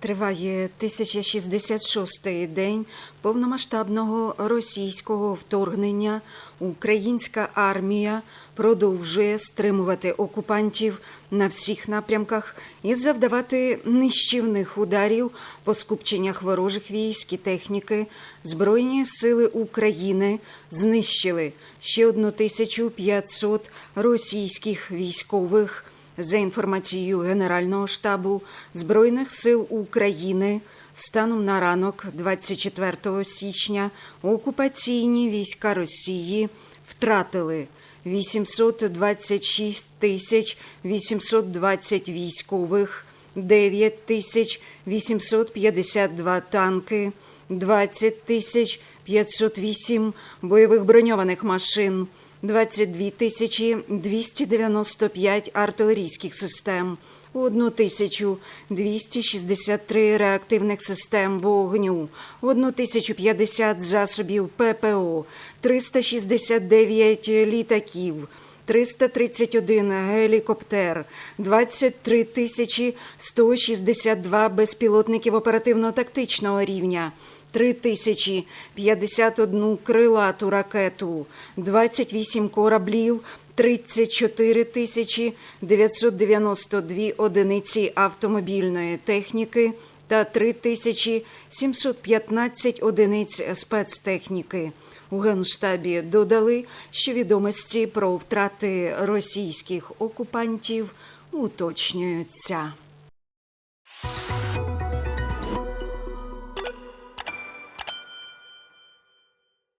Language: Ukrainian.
Триває 1066-й день повномасштабного російського вторгнення. Українська армія продовжує стримувати окупантів на всіх напрямках і завдавати нищівних ударів по скупченнях ворожих військ і техніки. Збройні сили України знищили ще 1500 російських військових. За інформацією Генерального штабу Збройних сил України, станом на ранок 24 січня окупаційні війська Росії втратили 826 тисяч 820 військових, 9 тисяч 852 танки, 20 тисяч 508 бойових броньованих машин, 22 тисячі 295 артилерійських систем, 1 тисячу 263 реактивних систем вогню, 1 тисячу 50 засобів ППО, 369 літаків, 331 гелікоптер, 23 тисячі 162 безпілотників оперативно-тактичного рівня, 3 тисячі 51 крилату ракету, 28 кораблів, 34 тисячі 992 одиниці автомобільної техніки та 3 тисячі 715 одиниць спецтехніки. У Генштабі додали, що відомості про втрати російських окупантів уточнюються.